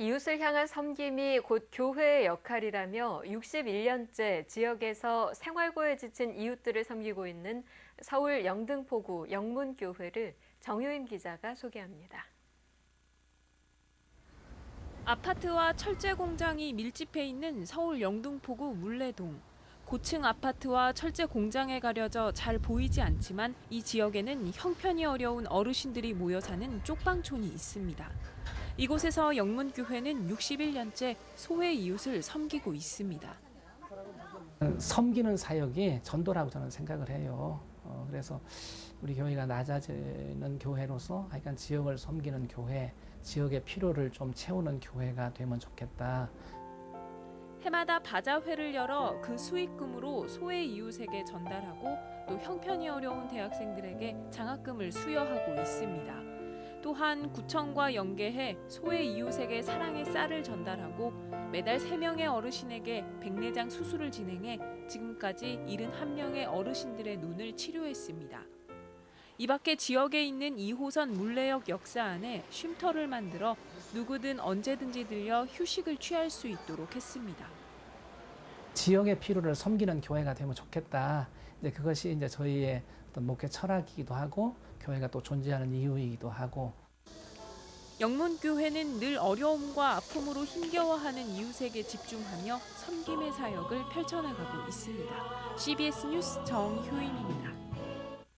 이웃을 향한 섬김이 곧 교회의 역할이라며 61년째 지역에서 생활고에 지친 이웃들을 섬기고 있는 서울 영등포구 영문교회를 정효임 기자가 소개합니다. 아파트와 철제 공장이 밀집해 있는 서울 영등포구 물레동. 고층 아파트와 철제 공장에 가려져 잘 보이지 않지만 이 지역에는 형편이 어려운 어르신들이 모여 사는 쪽방촌이 있습니다. 이곳에서 영문교회는 61년째 소외 이웃을 섬기고 있습니다. 섬기는 사역이 전도라고 저는 생각을 해요. 어, 그래서 우리 교회가 낮아지는 교회로서 하여간 지역을 섬기는 교회, 지역의 필요를 좀 채우는 교회가 되면 좋겠다. 해마다 바자회를 열어 그 수익금으로 소외 이웃에게 전달하고 또 형편이 어려운 대학생들에게 장학금을 수여하고 있습니다. 또한 구청과 연계해 소외 이웃에게 사랑의 쌀을 전달하고 매달 3명의 어르신에게 백내장 수술을 진행해 지금까지 71명의 어르신들의 눈을 치료했습니다. 이 밖에 지역에 있는 2호선 물레역 역사 안에 쉼터를 만들어 누구든 언제든지 들려 휴식을 취할 수 있도록 했습니다. 지역의 필요를 섬기는 교회가 되면 좋겠다. 이제 그것이 이제 저희의 어떤 목회 철학이기도 하고 교회가 또 존재하는 이유이기도 하고 영문교회는 늘 어려움과 아픔으로 힘겨워하는 이웃에게 집중하며 섬김의 사역을 펼쳐나가고 있습니다. CBS 뉴스 정효임입니다.